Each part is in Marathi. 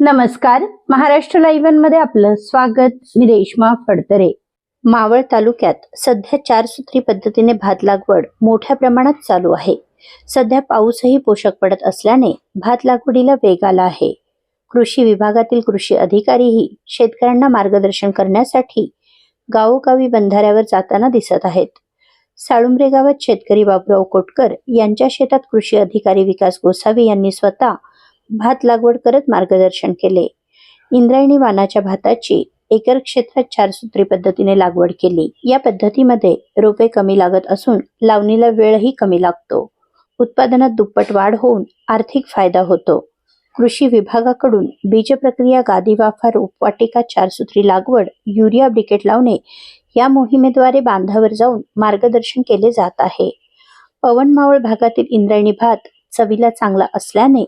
नमस्कार. महाराष्ट्र लाईव्हमध्ये आपलं स्वागत. मी रेश्मा फडतरे. मावळ तालुक्यात सध्या चार सूत्री पद्धतीने भात लागवड मोठ्या प्रमाणात चालू आहे. सध्या पाऊसही पोषक पडत असल्याने भात लागवडीला वेग आला आहे. कृषी विभागातील कृषी अधिकारीही शेतकऱ्यांना मार्गदर्शन करण्यासाठी गावोगावी बंधाऱ्यावर जाताना दिसत आहेत. साळुंब्रे गावात शेतकरी बाबुराव कोटकर यांच्या शेतात कृषी अधिकारी विकास गोसावी यांनी स्वतः भात लागवड करत मार्गदर्शन केले. इंद्रायणी वानाच्या भाताची एकर क्षेत्रात चार सूत्री पद्धतीने लागवड केली. या पद्धतीमध्ये रोपे कमी लागत असून लावणीला वेळही कमी लागतो. उत्पादनात दुप्पट वाढ होऊन आर्थिक फायदा होतो. कृषी विभागाकडून बीज प्रक्रिया गादी वाफा रोपवाटिका चार सूत्री लागवड युरिया ब्रिकेट लावणे या मोहिमेद्वारे बांधावर जाऊन मार्गदर्शन केले जात आहे. पवन मावळ भागातील इंद्रायणी भात चवीला चांगला असल्याने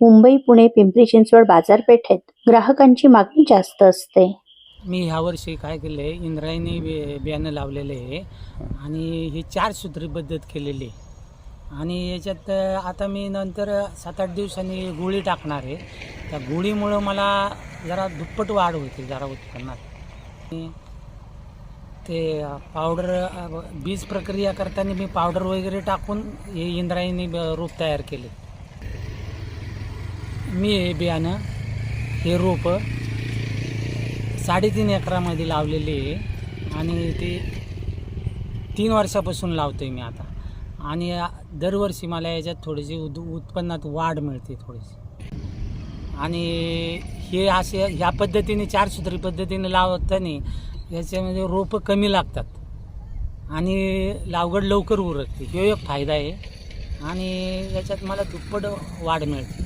मुंबई पुणे पिंपरी चिंचवड बाजारपेठेत ग्राहकांची मागणी जास्त असते. मी ह्यावर्षी काय केलं आहे इंद्रायणी बे बियाणं लावलेलं आहे आणि ही चार सूत्री पद्धत केलेली आहे. आणि याच्यात आता मी नंतर सात आठ दिवसांनी गुळी टाकणार आहे. त्या गोळीमुळं मला जरा दुप्पट वाढ होते जरा उत्पन्नात. ते पावडर बीज प्रक्रिया करताना मी पावडर वगैरे टाकून हे इंद्रायणी ब- रोप तयार केले. मी हे बियाणं. हे रोपं साडेतीन एकरामध्ये लावलेले आहे. आणि ते तीन वर्षापासून लावतो आहे मी आता. आणि दरवर्षी मला याच्यात थोडीशी उद उत्पन्नात वाढ मिळते थोडीशी. आणि हे असे ह्या पद्धतीने चार सूत्री पद्धतीने लावताना याच्यामध्ये रोपं कमी लागतात. आणि लागवड लवकर उरकते. ह्यो एक फायदा आहे. आणि याच्यात मला दुप्पट वाढ मिळते.